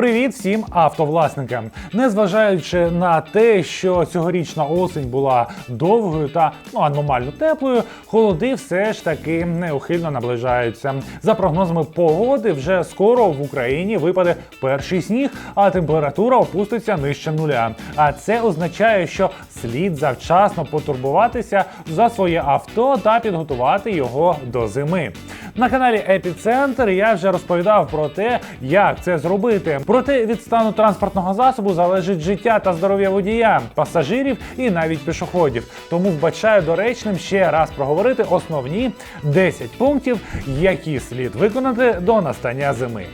Привіт всім автовласникам! Незважаючи на те, що цьогорічна осень була довгою та ну, аномально теплою, холоди все ж таки неухильно наближаються. За прогнозами погоди, вже скоро в Україні випаде перший сніг, а температура опуститься нижче нуля. А це означає, що слід завчасно потурбуватися за своє авто та підготувати його до зими. На каналі Епіцентр я вже розповідав про те, як це зробити. Проте від стану транспортного засобу залежить життя та здоров'я водія, пасажирів і навіть пішоходів. Тому вбачаю доречним ще раз проговорити основні 10 пунктів, які слід виконати до настання зими.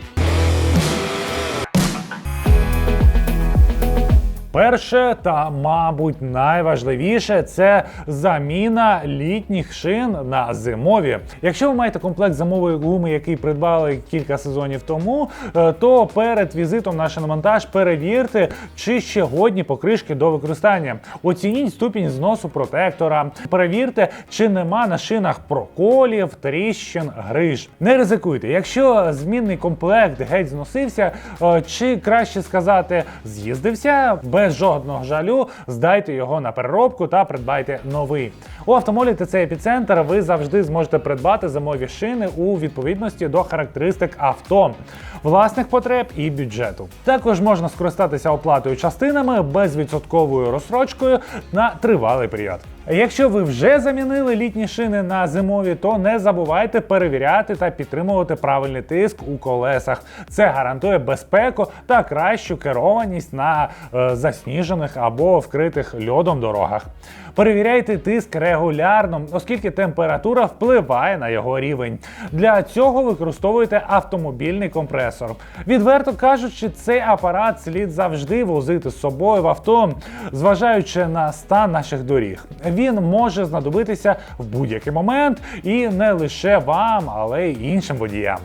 Перше та, мабуть, найважливіше це заміна літніх шин на зимові. Якщо ви маєте комплект зимової гуми, який придбали кілька сезонів тому, е, то перед візитом на шиномонтаж перевірте, чи ще годні покришки до використання. Оцініть ступінь зносу протектора, перевірте, чи нема на шинах проколів, тріщин, гриж. Не ризикуйте, якщо змінний комплект геть зносився, е, чи краще сказати, з'їздився без жодного жалю, здайте його на переробку та придбайте новий. У автомолі ТЦ Епіцентр ви завжди зможете придбати зимові шини у відповідності до характеристик авто, власних потреб і бюджету. Також можна скористатися оплатою частинами безвідсотковою розсрочкою на тривалий період. Якщо ви вже замінили літні шини на зимові, то не забувайте перевіряти та підтримувати правильний тиск у колесах. Це гарантує безпеку та кращу керованість на е, засніжених або вкритих льодом дорогах. Перевіряйте тиск регулярно, оскільки температура впливає на його рівень. Для цього використовуйте автомобільний компресор. Відверто кажучи, цей апарат слід завжди возити з собою в авто, зважаючи на стан наших доріг. Він може знадобитися в будь-який момент і не лише вам, але й іншим водіям.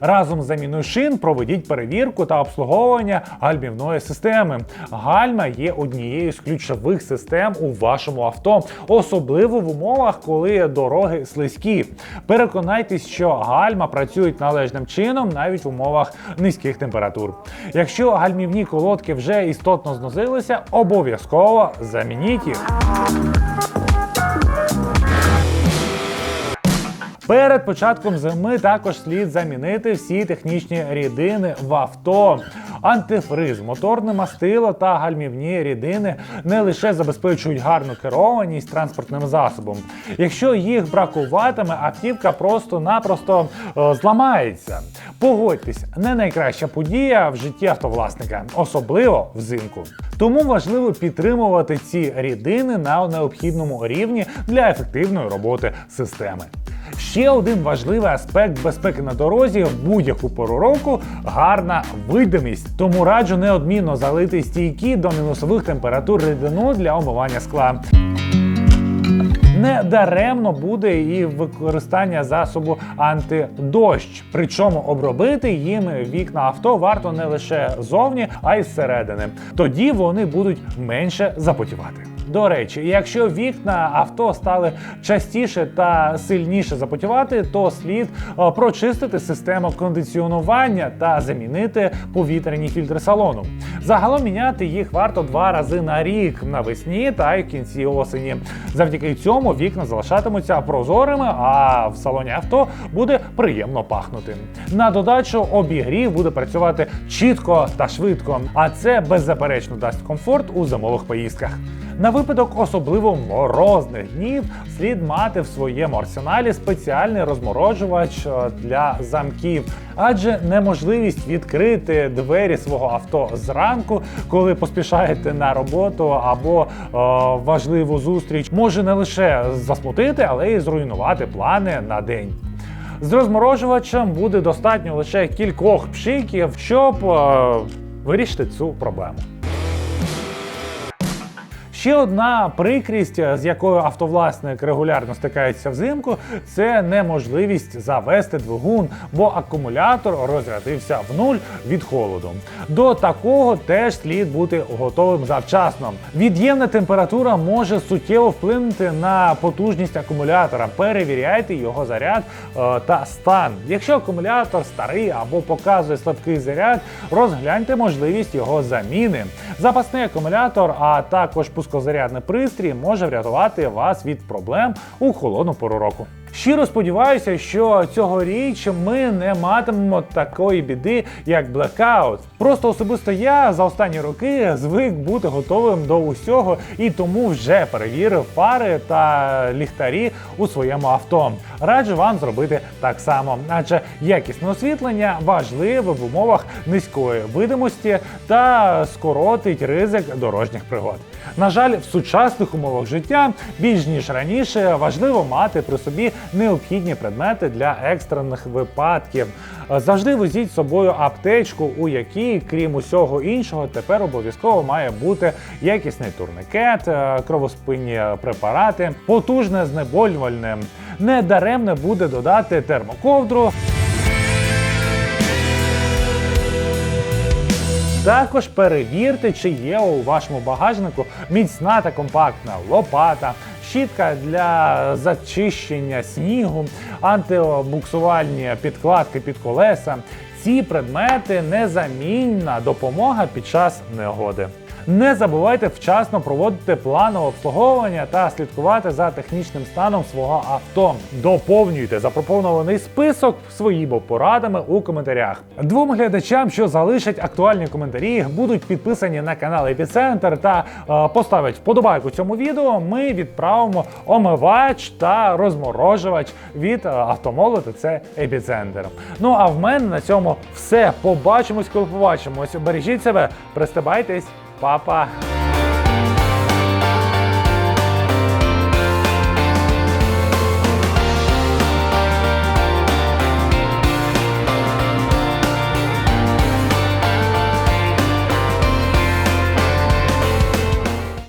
Разом з заміною шин проведіть перевірку та обслуговування гальмівної системи. Гальма є однією з ключових систем у вашому авто, особливо в умовах, коли дороги слизькі. Переконайтесь, що гальма працюють належним чином навіть в умовах низьких температур. Якщо гальмівні колодки вже істотно зносилися, обов'язково замініть їх. Перед початком зими також слід замінити всі технічні рідини в авто. Антифриз, моторне мастило та гальмівні рідини не лише забезпечують гарну керованість транспортним засобом. Якщо їх бракуватиме, автівка просто-напросто е, зламається. Погодьтесь, не найкраща подія в житті автовласника, особливо взимку. Тому важливо підтримувати ці рідини на необхідному рівні для ефективної роботи системи. Ще один важливий аспект безпеки на дорозі в будь-яку пору року гарна видимість. Тому раджу неодмінно залити стійкі до мінусових температур рідину для омивання скла. Не даремно буде і використання засобу антидощ. Причому обробити їм вікна авто варто не лише зовні, а й зсередини. Тоді вони будуть менше запотівати. До речі, якщо вікна авто стали частіше та сильніше запотівати, то слід е, прочистити систему кондиціонування та замінити повітряні фільтри салону. Загалом міняти їх варто два рази на рік навесні та й в кінці осені. Завдяки цьому вікна залишатимуться прозорими, а в салоні авто буде приємно пахнути. На додачу обігрів буде працювати чітко та швидко, а це беззаперечно дасть комфорт у зимових поїздках. На випадок особливо морозних днів слід мати в своєму арсеналі спеціальний розморожувач е, для замків, адже неможливість відкрити двері свого авто зранку, коли поспішаєте на роботу або е, важливу зустріч, може не лише засмутити, але й зруйнувати плани на день. З розморожувачем буде достатньо лише кількох пшиків, щоб е, вирішити цю проблему. Ще одна прикрість, з якою автовласник регулярно стикається взимку, це неможливість завести двигун, бо акумулятор розрядився в нуль від холоду. До такого теж слід бути готовим завчасно. Від'ємна температура може суттєво вплинути на потужність акумулятора. Перевіряйте його заряд е, та стан. Якщо акумулятор старий або показує слабкий заряд, розгляньте можливість його заміни. Запасний акумулятор, а також пускозарядний пристрій може врятувати вас від проблем у холодну пору року. Щиро сподіваюся, що цьогоріч ми не матимемо такої біди, як блекаут. Просто особисто я за останні роки звик бути готовим до усього і тому вже перевірив фари та ліхтарі у своєму авто. Раджу вам зробити так само, адже якісне освітлення важливе в умовах низької видимості та скоротить ризик дорожніх пригод. На жаль, в сучасних умовах життя більш ніж раніше важливо мати при собі необхідні предмети для екстрених випадків. Завжди везіть з собою аптечку, у якій, крім усього іншого, тепер обов'язково має бути якісний турникет, е, кровоспинні препарати, потужне знеболювальне. Недаремне буде додати термоковдру. Також перевірте, чи є у вашому багажнику міцна та компактна лопата, щітка для зачищення снігу, антибуксувальні підкладки під колеса. Ці предмети незамінна допомога під час негоди. Не забувайте вчасно проводити планове обслуговування та слідкувати за технічним станом свого авто. Доповнюйте запропонований список своїми порадами у коментарях. Двом глядачам, що залишать актуальні коментарі, будуть підписані на канал Епіцентр та е, поставлять вподобайку цьому відео. Ми відправимо омивач та розморожувач від е, автомолу це Епіцентр. Ну а в мене на цьому все. Побачимось, коли побачимось. Бережіть себе, пристебайтесь. Papa.